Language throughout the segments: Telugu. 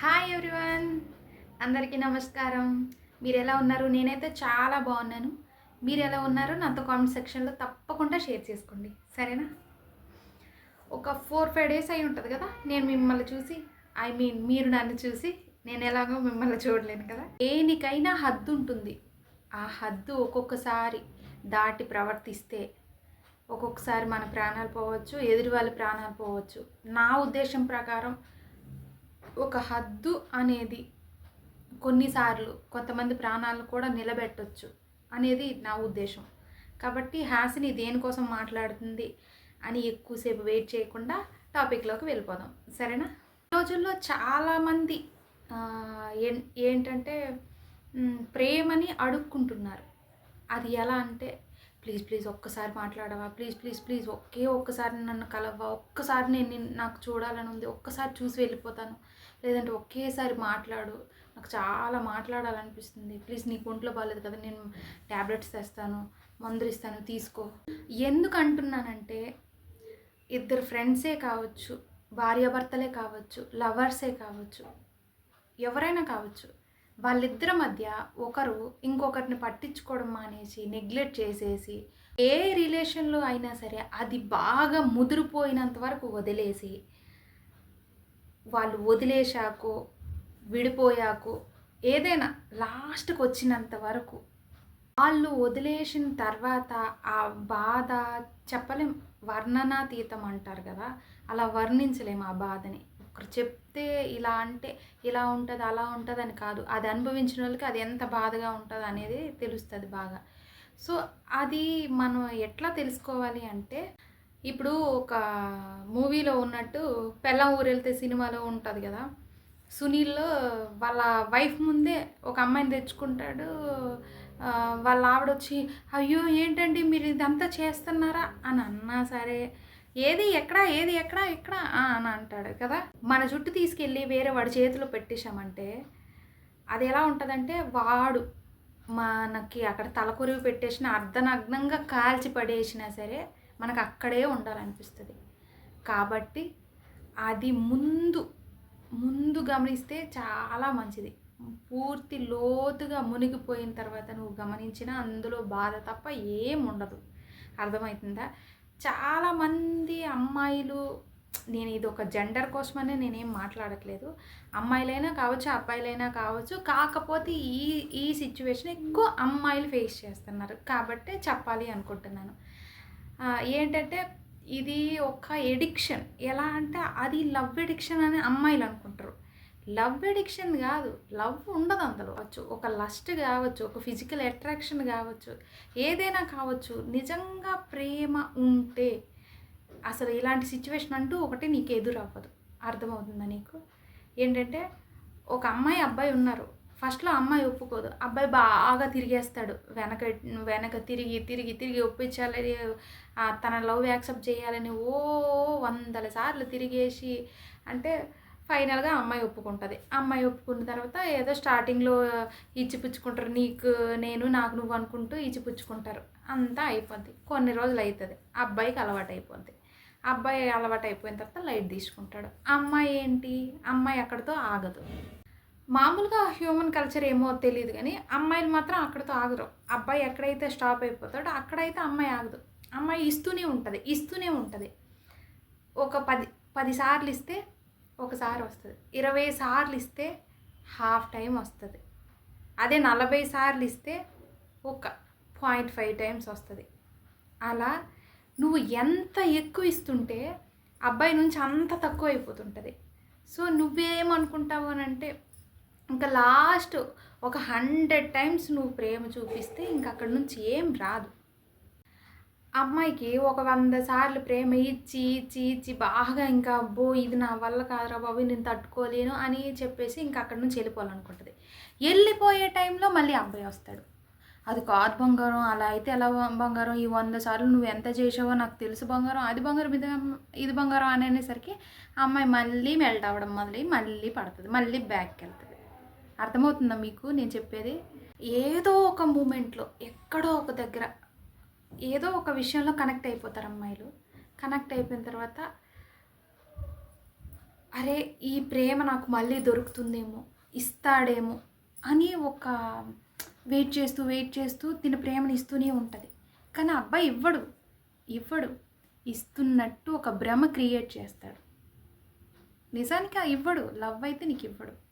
హాయ్ ఎవ్రీవన్ అందరికీ నమస్కారం. మీరు ఎలా ఉన్నారు? నేనైతే చాలా బాగున్నాను. మీరు ఎలా ఉన్నారో? నాతో కామెంట్ సెక్షన్లో తప్పకుండా షేర్ చేసుకోండి. సరేనా? ఒక ఫోర్ ఫైవ్ డేస్ అయి ఉంటుంది కదా? నేను మిమ్మల్ని చూసి ఐ మీన్ మీరు నన్ను చూసి నేను ఎలాగో మిమ్మల్ని చూడలేను కదా? దేనికైనా హద్దు ఉంటుంది. ఆ హద్దు ఒక్కొక్కసారి దాటి ప్రవర్తిస్తే ఒక్కొక్కసారి మన ప్రాణాలు పోవచ్చు ఎదురు వాళ్ళ ప్రాణాలు పోవచ్చు. నా ఉద్దేశం ప్రకారం ఒక హద్దు అనేది కొన్నిసార్లు కొంతమంది ప్రాణాలను కూడా నిలబెట్టొచ్చు అనేది నా ఉద్దేశం. కాబట్టి హాసిని దేనికోసం మాట్లాడుతుంది అని ఎక్కువసేపు వెయిట్ చేయకుండా టాపిక్లోకి వెళ్ళిపోదాం. సరేనా? ఈ రోజుల్లో చాలామంది ఏంటంటే ప్రేమని అడుక్కుంటున్నారు. అది ఎలా అంటే ప్లీజ్ ప్లీజ్ ఒక్కసారి మాట్లాడవా? ప్లీజ్ ప్లీజ్ ప్లీజ్ ఒకే ఒక్కసారి నన్ను కలవా ఒక్కసారి నేను నాకు చూడాలని ఉంది. ఒక్కసారి చూసి వెళ్ళిపోతాను. లేదంటే ఒకేసారి మాట్లాడు. నాకు చాలా మాట్లాడాలనిపిస్తుంది. ప్లీజ్ నీకు ఒంట్లో బాగాలేదు కదా నేను ట్యాబ్లెట్స్ తెస్తాను మందులు ఇస్తాను తీసుకో. ఎందుకు అంటున్నానంటే ఇద్దరు ఫ్రెండ్సే కావచ్చు భార్యాభర్తలే కావచ్చు లవర్సే కావచ్చు ఎవరైనా కావచ్చు వాళ్ళిద్దరి మధ్య ఒకరు ఇంకొకరిని పట్టించుకోవడం మానేసి నెగ్లెక్ట్ చేసేసి ఏ రిలేషన్లో అయినా సరే అది బాగా ముదిరిపోయినంత వరకు వదిలేసి వాళ్ళు వదిలేశాకో విడిపోయాకో ఏదైనా లాస్ట్కి వచ్చినంత వరకు వాళ్ళు వదిలేసిన తర్వాత ఆ బాధ చెప్పలేం. వర్ణనాతీతం అంటారు కదా అలా వర్ణించలేం ఆ బాధని. ఒకరు చెప్తే ఇలా అంటే ఇలా ఉంటుంది అలా ఉంటుంది అని కాదు. అది అనుభవించిన వాళ్ళకి అది ఎంత బాధగా ఉంటుంది అనేది తెలుస్తుంది బాగా. సో అది మనం ఎట్లా తెలుసుకోవాలి అంటే ఇప్పుడు ఒక మూవీలో ఉన్నట్టు పెళ్ళం ఊరెళ్తే సినిమాలో ఉంటుంది కదా. సునీల్ వాళ్ళ వైఫ్ ముందే ఒక అమ్మాయిని తెచ్చుకుంటాడు. వాళ్ళ ఆవిడ వచ్చి అయ్యో ఏంటండి మీరు ఇదంతా చేస్తున్నారా? అని అన్నా సరే ఏది ఎక్కడా ఏది ఎక్కడా ఎక్కడ? అని అంటాడు కదా. మన జుట్టు తీసుకెళ్ళి వేరే వాడి చేతిలో పెట్టేశామంటే అది ఎలా ఉంటుందంటే వాడు మనకి అక్కడ తలకొరివి పెట్టేసిన అర్ధనగ్నంగా కాల్చి పడేసినా సరే మనకు అక్కడే ఉండాలనిపిస్తుంది. కాబట్టి అది ముందు ముందు గమనిస్తే చాలా మంచిది. పూర్తి లోతుగా మునిగిపోయిన తర్వాత నువ్వు గమనించినా అందులో బాధ తప్ప ఏం ఉండదు. అర్థమవుతుందా? చాలామంది అమ్మాయిలు నేను ఇది ఒక జెండర్ కోసమనే నేనేం మాట్లాడట్లేదు. అమ్మాయిలైనా కావచ్చు అబ్బాయిలైనా కావచ్చు కాకపోతే ఈ ఈ సిచ్యువేషన్ ఎక్కువ అమ్మాయిలు ఫేస్ చేస్తున్నారు. కాబట్టి చెప్పాలి అనుకుంటున్నాను. ఏంటంటే ఇది ఒక ఎడిక్షన్ ఎలా అంటే అది లవ్ ఎడిక్షన్ అని అమ్మాయిలు అనుకుంటారు. లవ్ ఎడిక్షన్ కాదు లవ్ ఉండదు అందులో. వచ్చు ఒక లస్ట్ కావచ్చు ఒక ఫిజికల్ అట్రాక్షన్ కావచ్చు ఏదైనా కావచ్చు నిజంగా ప్రేమ ఉంటే అసలు ఇలాంటి సిచ్యువేషన్ అంటూ ఒకటి నీకు ఎదురవ్వదు. అర్థమవుతుందా నీకు? ఏంటంటే ఒక అమ్మాయి అబ్బాయి ఉన్నారు. ఫస్ట్లో అమ్మాయి ఒప్పుకోదు. అబ్బాయి బాగా తిరిగేస్తాడు. వెనక వెనక తిరిగి తిరిగి తిరిగి ఒప్పించాలని తన లవ్ యాక్సెప్ట్ చేయాలని ఓ వందల సార్లు తిరిగేసి అంటే ఫైనల్గా అమ్మాయి ఒప్పుకుంటుంది. అమ్మాయి ఒప్పుకున్న తర్వాత ఏదో స్టార్టింగ్లో ఇచ్చిపుచ్చుకుంటారు. నీకు నేను నాకు నువ్వు అనుకుంటూ ఇచ్చిపుచ్చుకుంటారు. అంతా అయిపోద్ది. కొన్ని రోజులు అవుతుంది అబ్బాయికి అలవాటు అయిపోద్ది. అబ్బాయి అలవాటు అయిపోయిన తర్వాత లైట్ తీసుకుంటాడు. అమ్మాయి ఏంటి? అమ్మాయి అక్కడితో ఆగదు. మామూలుగా హ్యూమన్ కల్చర్ ఏమో తెలియదు కానీ అమ్మాయిలు మాత్రం అక్కడితో ఆగరు. అబ్బాయి ఎక్కడైతే స్టాప్ అయిపోతాడో అక్కడైతే అమ్మాయి ఆగదు. అమ్మాయి ఇస్తూనే ఉంటుంది ఇస్తూనే ఉంటుంది. ఒక పది పదిసార్లు ఇస్తే ఒకసారి వస్తుంది. ఇరవై సార్లు ఇస్తే హాఫ్ టైం వస్తుంది. అదే నలభై సార్లు ఇస్తే ఒక పాయింట్ ఫైవ్ టైమ్స్ వస్తుంది. అలా నువ్వు ఎంత ఎక్కువ ఇస్తుంటే అబ్బాయి నుంచి అంత తక్కువ అయిపోతుంటుంది. సో నువ్వేమనుకుంటావు అని అంటే ఇంకా లాస్ట్ ఒక హండ్రెడ్ టైమ్స్ నువ్వు ప్రేమ చూపిస్తే ఇంకా అక్కడి నుంచి ఏం రాదు. అమ్మాయికి ఒక వంద సార్లు ప్రేమ ఇచ్చి ఇచ్చి ఇచ్చి బాగా ఇంకా అబ్బో ఇది నా వల్ల కాదురా బాబు నేను తట్టుకోలేను అని చెప్పేసి ఇంకా అక్కడి నుంచి వెళ్ళిపోవాలనుకుంటుంది. వెళ్ళిపోయే టైంలో మళ్ళీ అబ్బాయి వస్తాడు. అది కాదు బంగారం అలా అయితే ఎలా బంగారం? ఈ వంద సార్లు నువ్వు ఎంత చేసావో నాకు తెలుసు బంగారం. అది బంగారం ఇది ఇది బంగారం అని అనేసరికి అమ్మాయి మళ్ళీ మెల్ట్ అవ్వడం మొదలై మళ్ళీ పడుతుంది. మళ్ళీ బ్యాక్కి వెళ్తుంది. అర్థమవుతుందా మీకు? నేను చెప్పేది ఏదో ఒక మూమెంట్లో ఎక్కడో ఒక దగ్గర ఏదో ఒక విషయంలో కనెక్ట్ అయిపోతారు అమ్మాయిలు. కనెక్ట్ అయిపోయిన తర్వాత అరే ఈ ప్రేమ నాకు మళ్ళీ దొరుకుతుందేమో ఇస్తాడేమో అని ఒక వెయిట్ చేస్తూ వెయిట్ చేస్తూ తిన ప్రేమని ఇస్తూనే ఉంటుంది. కానీ అబ్బాయి ఇవ్వడు. ఇవ్వడు. ఇస్తున్నట్టు ఒక భ్రమ క్రియేట్ చేస్తాడు. నిజానికి ఆ ఇవ్వడు. లవ్ అయితే నీకు ఇవ్వడు.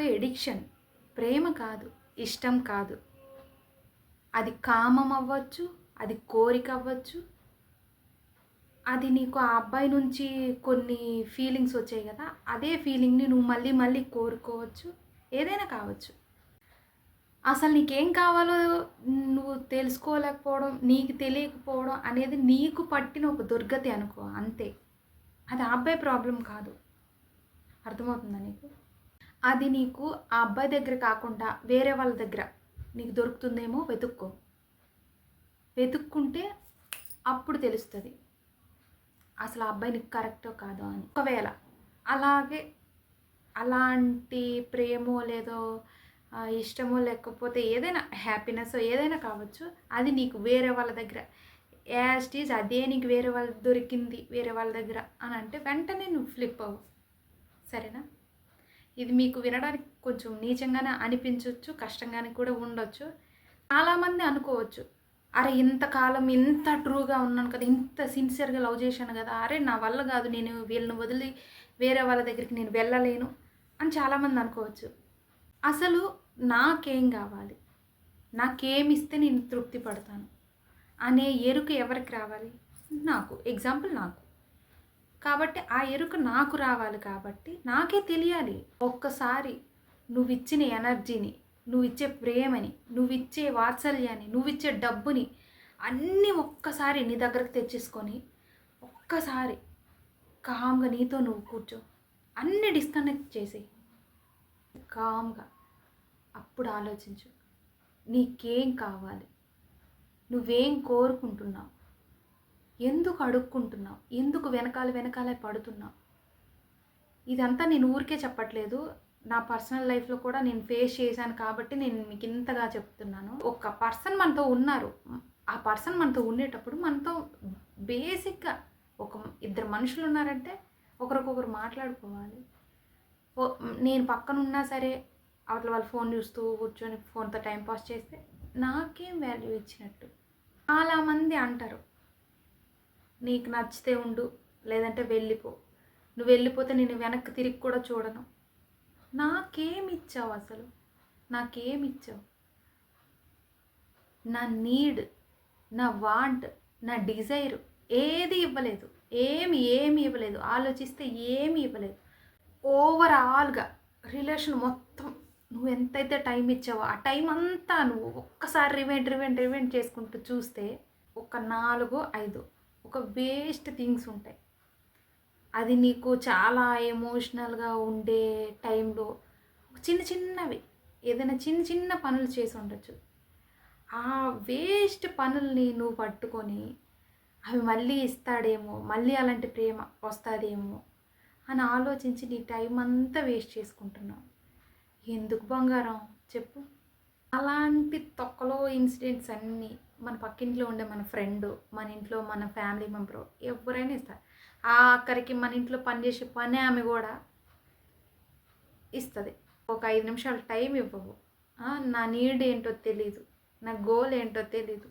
ఒక ఎడిక్షన్ ప్రేమ కాదు ఇష్టం కాదు. అది కామం అవ్వచ్చు అది కోరిక అవ్వచ్చు అది నీకు ఆ అబ్బాయి నుంచి కొన్ని ఫీలింగ్స్ వచ్చాయి కదా అదే ఫీలింగ్ని నువ్వు మళ్ళీ మళ్ళీ కోరుకోవచ్చు ఏదైనా కావచ్చు. అసలు నీకేం కావాలో నువ్వు తెలుసుకోలేకపోవడం నీకు తెలియకపోవడం అనేది నీకు పట్టిన ఒక దుర్గతి అనుకో అంతే. అది ఆ అబ్బాయి ప్రాబ్లం కాదు. అర్థమవుతుందా నీకు? అది నీకు ఆ అబ్బాయి దగ్గర కాకుండా వేరే వాళ్ళ దగ్గర నీకు దొరుకుతుందేమో వెతుక్కో. వెతుక్కుంటే అప్పుడు తెలుస్తుంది. అసలు ఆ అబ్బాయి నీకు కరెక్టో కాదో అని. ఒకవేళ అలాగే అలాంటి ప్రేమో లేదో ఇష్టమో లేకపోతే ఏదైనా హ్యాపీనెస్ ఏదైనా కావచ్చు అది నీకు వేరే వాళ్ళ దగ్గర యాస్టీజ్ అదే నీకు వేరే వాళ్ళ దొరికింది వేరే వాళ్ళ దగ్గర అని అంటే వెంటనే నువ్వు ఫ్లిప్ అవ్వు. సరేనా? ఇది మీకు వినడానికి కొంచెం నీచంగానే అనిపించవచ్చు కష్టంగానే కూడా ఉండొచ్చు. చాలామంది అనుకోవచ్చు అరే ఇంతకాలం ఇంత ట్రూగా ఉన్నాను కదా ఇంత సిన్సియర్గా లవ్ చేశాను కదా అరే నా వల్ల కాదు నేను వీళ్ళని వదిలి వేరే వాళ్ళ దగ్గరికి నేను వెళ్ళలేను అని చాలామంది అనుకోవచ్చు. అసలు నాకేం కావాలి? నాకేమిస్తే నేను తృప్తి పడతాను? అనే ఎరుక ఎవరికి రావాలి? నాకు. ఎగ్జాంపుల్ నాకు. కాబట్టి ఆ ఎరుక నాకు రావాలి కాబట్టి నాకే తెలియాలి. ఒక్కసారి నువ్వు ఇచ్చిన ఎనర్జీని నువ్వు ఇచ్చే ప్రేమని నువ్వు ఇచ్చే వాత్సల్యాన్ని నువ్వు ఇచ్చే డబ్బుని అన్నీ ఒక్కసారి నీ దగ్గరకు తెచ్చేసుకొని ఒక్కసారి కామ్గా నీతో నువ్వు కూర్చో. అన్నీ డిస్కనెక్ట్ చేసి కామ్గా అప్పుడు ఆలోచించు. నీకేం కావాలి? నువ్వేం కోరుకుంటున్నావు? ఎందుకు అడుక్కుంటున్నావు? ఎందుకు వెనకాల వెనకాలే పడుతున్నావు? ఇదంతా నేను ఊరికే చెప్పట్లేదు. నా పర్సనల్ లైఫ్లో కూడా నేను ఫేస్ చేశాను కాబట్టి నేను మీకు ఇంతగా చెప్తున్నాను. ఒక పర్సన్ మనతో ఉన్నారు. ఆ పర్సన్ మనతో ఉండేటప్పుడు మనతో బేసిక్గా ఒక ఇద్దరు మనుషులు ఉన్నారంటే ఒకరికొకరు మాట్లాడుకోవాలి. నేను పక్కన ఉన్నా సరే అవతల వాళ్ళు ఫోన్ చూస్తూ కూర్చొని ఫోన్తో టైం పాస్ చేస్తే నాకేం వాల్యూ ఇచ్చినట్టు? చాలామంది అంటారు నీకు నచ్చితే ఉండు లేదంటే వెళ్ళిపో. నువ్వు వెళ్ళిపోతే నేను వెనక్కి తిరిగి కూడా చూడను. నాకేమి ఇచ్చావు అసలు? నాకేమి ఇచ్చావు నా నీడ్ నా వాంట్ నా డిజైర్ ఏది ఇవ్వలేదు. ఏమి ఏమి ఇవ్వలేదు. ఆలోచిస్తే ఏమి ఇవ్వలేదు. ఓవరాల్గా రిలేషన్ మొత్తం నువ్వు ఎంతైతే టైం ఇచ్చావో ఆ టైం అంతా నువ్వు ఒక్కసారి రివెంట్ రివెంట్ రివెంట్ చేసుకుంటూ చూస్తే ఒక నాలుగు ఐదు ఒక వేస్ట్ థింగ్స్ ఉంటాయి. అది నీకు చాలా ఎమోషనల్గా ఉండే టైంలో చిన్న చిన్నవి ఏదైనా చిన్న చిన్న పనులు చేసి ఉండొచ్చు. ఆ వేస్ట్ పనుల్ని నువ్వు పట్టుకొని అవి మళ్ళీ ఇస్తాడేమో మళ్ళీ అలాంటి ప్రేమ వస్తుందేమో అని ఆలోచించి నీ టైం అంతా వేస్ట్ చేసుకుంటున్నావు. ఎందుకు బంగారం? చెప్పు. అలాంటి తొక్కలో ఇన్సిడెంట్స్ అన్నీ మన పక్కింట్లో ఉండే మన ఫ్రెండ్ మన ఇంట్లో మన ఫ్యామిలీ మెంబరు ఎవరైనా ఇస్తారు. ఆ అక్కడికి మన ఇంట్లో పనిచేసే పని ఆమె కూడా ఇస్తుంది. ఒక ఐదు నిమిషాలు టైం ఇవ్వవు. నా నీడ్ ఏంటో తెలీదు. నా గోల్ ఏంటో తెలీదు.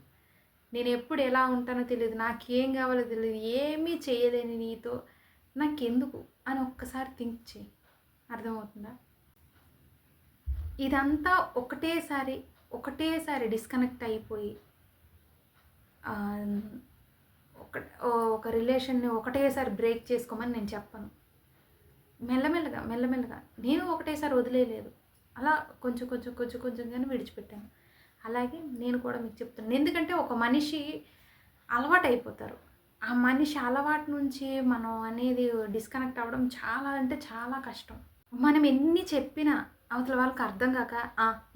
నేను ఎప్పుడు ఎలా ఉంటానో తెలియదు నాకేం కావాలో తెలియదు ఏమీ చేయలేని నీతో నాకెందుకు అని ఒక్కసారి థింక్ చేయి. అర్థమవుతుందా? ఇదంతా ఒకటేసారి ఒకటేసారి డిస్కనెక్ట్ అయిపోయి ఒక ఒక రిలేషన్ని ఒకటేసారి బ్రేక్ చేసుకోమని నేను చెప్పను. మెల్లమెల్లగా మెల్లమెల్లగా. నేను ఒకటేసారి వదిలేయలేదు. అలా కొంచెం కొంచెం కొంచెం కొంచెం కానీ విడిచిపెట్టాను. అలాగే నేను కూడా మీకు చెప్తున్నాను. ఎందుకంటే ఒక మనిషి అలవాటు అయిపోతారు ఆ మనిషి అలవాటు నుంచి మనం అనేది డిస్కనెక్ట్ అవ్వడం చాలా అంటే చాలా కష్టం. మనం ఎన్ని చెప్పినా అవతల వాళ్ళకి అర్థం కాక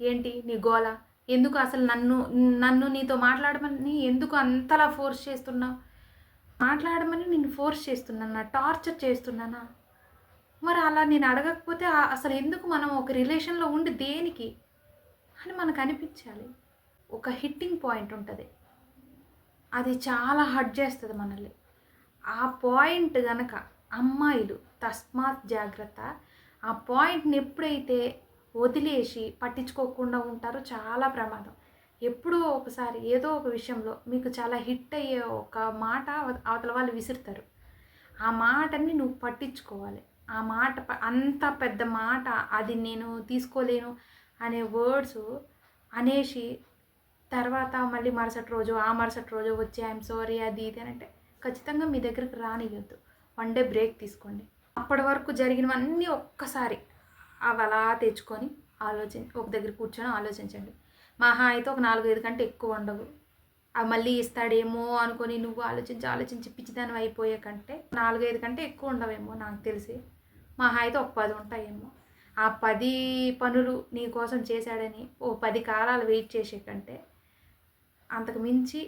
ఏంటి నీ గోల? ఎందుకు అసలు నన్ను నన్ను నీతో మాట్లాడమని ఎందుకు అంతలా ఫోర్స్ చేస్తున్నావు? మాట్లాడమని నేను ఫోర్స్ చేస్తున్నానా? టార్చర్ చేస్తున్నానా? మరి అలా నేను అడగకపోతే అసలు ఎందుకు మనం ఒక రిలేషన్లో ఉండి దేనికి అని మనకు అనిపించాలి. ఒక హిట్టింగ్ పాయింట్ ఉంటుంది. అది చాలా హర్ట్ చేస్తుంది మనల్ని. ఆ పాయింట్ కనుక అమ్మాయిలు తస్మాత్ జాగ్రత్త ఆ పాయింట్ని ఎప్పుడైతే వదిలేసి పట్టించుకోకుండా ఉంటారు చాలా ప్రమాదం. ఎప్పుడో ఒకసారి ఏదో ఒక విషయంలో మీకు చాలా హిట్ అయ్యే ఒక మాట అవతల వాళ్ళు విసురుతారు. ఆ మాటని నువ్వు పట్టించుకోవాలి. ఆ మాట అంత పెద్ద మాట అది నేను తీసుకోలేను అనే వర్డ్స్ అనేసి తర్వాత మళ్ళీ మరుసటి రోజు ఆ మరుసటి రోజు వచ్చి ఐఎమ్ సారీ అది ఇది అని అంటే ఖచ్చితంగా మీ దగ్గరికి రానియొద్దు వన్ డే బ్రేక్ తీసుకోండి. అప్పటి వరకు జరిగినవన్నీ ఒక్కసారి అవి అలా తెచ్చుకొని ఆలోచి ఒక దగ్గర కూర్చొని ఆలోచించండి. మహా అయితే ఒక నాలుగైదు కంటే ఎక్కువ ఉండవు. అవి మళ్ళీ ఇస్తాడేమో అనుకొని నువ్వు ఆలోచించి ఆలోచించి పిచ్చిదానం అయిపోయే కంటే నాలుగైదు కంటే ఎక్కువ ఉండవేమో నాకు తెలిసి. మహా అయితే ఒక పది ఉంటాయేమో. ఆ పది పనులు నీ కోసం చేశాడని ఓ పది కాలాలు వెయిట్ చేసే కంటే అంతకు మించి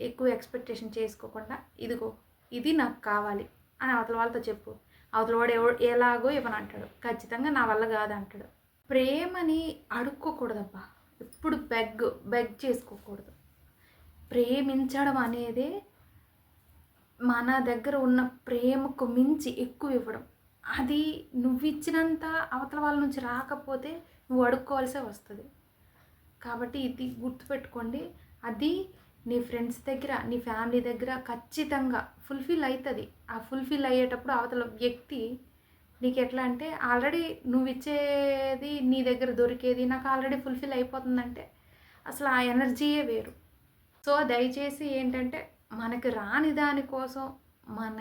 ఎక్కువ ఎక్స్పెక్టేషన్ చేసుకోకుండా ఇదిగో ఇది నాకు కావాలి అని అవతల వాళ్ళతో చెప్పు. అవతల వాడు ఎవ ఎలాగో ఇవ్వనంటాడు ఖచ్చితంగా నా వల్ల కాదు అంటాడు ప్రేమని అడుక్కోకూడదబ్బా. ఎప్పుడు బెగ్ బెగ్ చేసుకోకూడదు. ప్రేమించడం అనేది మన దగ్గర ఉన్న ప్రేమకు మించి ఎక్కువ ఇవ్వడం. అది నువ్వు ఇచ్చినంత అవతల వాళ్ళ నుంచి రాకపోతే నువ్వు అడుక్కోవాల్సే వస్తుంది. కాబట్టి ఇది గుర్తుపెట్టుకోండి. అది నీ ఫ్రెండ్స్ దగ్గర నీ ఫ్యామిలీ దగ్గర ఖచ్చితంగా ఫుల్ఫిల్ అవుతుంది ఆ ఫుల్ఫిల్ అయ్యేటప్పుడు అవతల వ్యక్తి నీకు ఎట్లా అంటే ఆల్రెడీ నువ్వు ఇచ్చేది నీ దగ్గర దొరికేది నాకు ఆల్రెడీ ఫుల్ఫిల్ అయిపోతుందంటే అసలు ఆ ఎనర్జీయే వేరు. సో దయచేసి ఏంటంటే మనకి రాని దానికోసం మన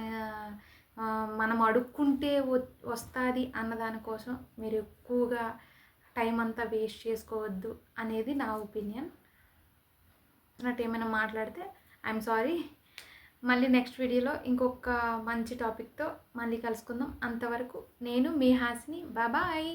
మనం అడుక్కుంటే వస్తుంది అన్న దానికోసం మీరు ఎక్కువగా టైం అంతా వేస్ట్ చేసుకోవద్దు అనేది నా ఒపీనియన్. అన్నట్టు ఏమైనా మాట్లాడితే ఐఎమ్ సారీ. మళ్ళీ నెక్స్ట్ వీడియోలో ఇంకొక మంచి టాపిక్తో మళ్ళీ కలుసుకుందాం. అంతవరకు నేను మీ హాసిని. బాబాయ్